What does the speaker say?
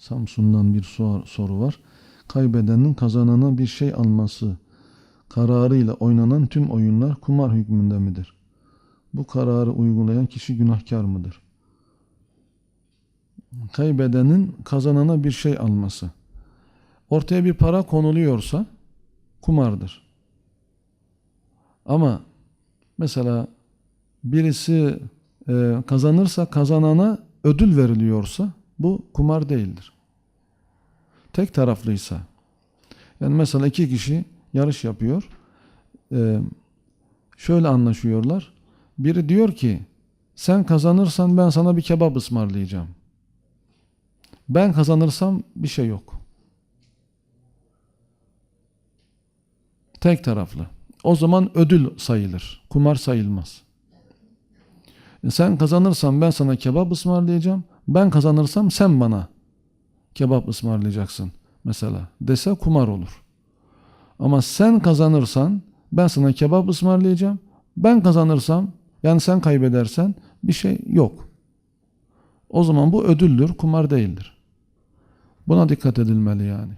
Samsun'dan bir sor- soru var. Kaybedenin kazanana bir şey alması kararıyla oynanan tüm oyunlar kumar hükmünde midir? Bu kararı uygulayan kişi günahkar mıdır? Kaybedenin kazanana bir şey alması. Ortaya bir para konuluyorsa kumardır. Ama mesela birisi e, kazanırsa kazanana ödül veriliyorsa bu kumar değildir. Tek taraflıysa. Yani mesela iki kişi yarış yapıyor. E, şöyle anlaşıyorlar. Biri diyor ki sen kazanırsan ben sana bir kebap ısmarlayacağım. Ben kazanırsam bir şey yok. Tek taraflı. O zaman ödül sayılır. Kumar sayılmaz. E Sen kazanırsan ben sana kebap ısmarlayacağım. Ben kazanırsam sen bana kebap ısmarlayacaksın mesela dese kumar olur. Ama sen kazanırsan ben sana kebap ısmarlayacağım. Ben kazanırsam yani sen kaybedersen bir şey yok. O zaman bu ödüldür, kumar değildir. Buna dikkat edilmeli yani.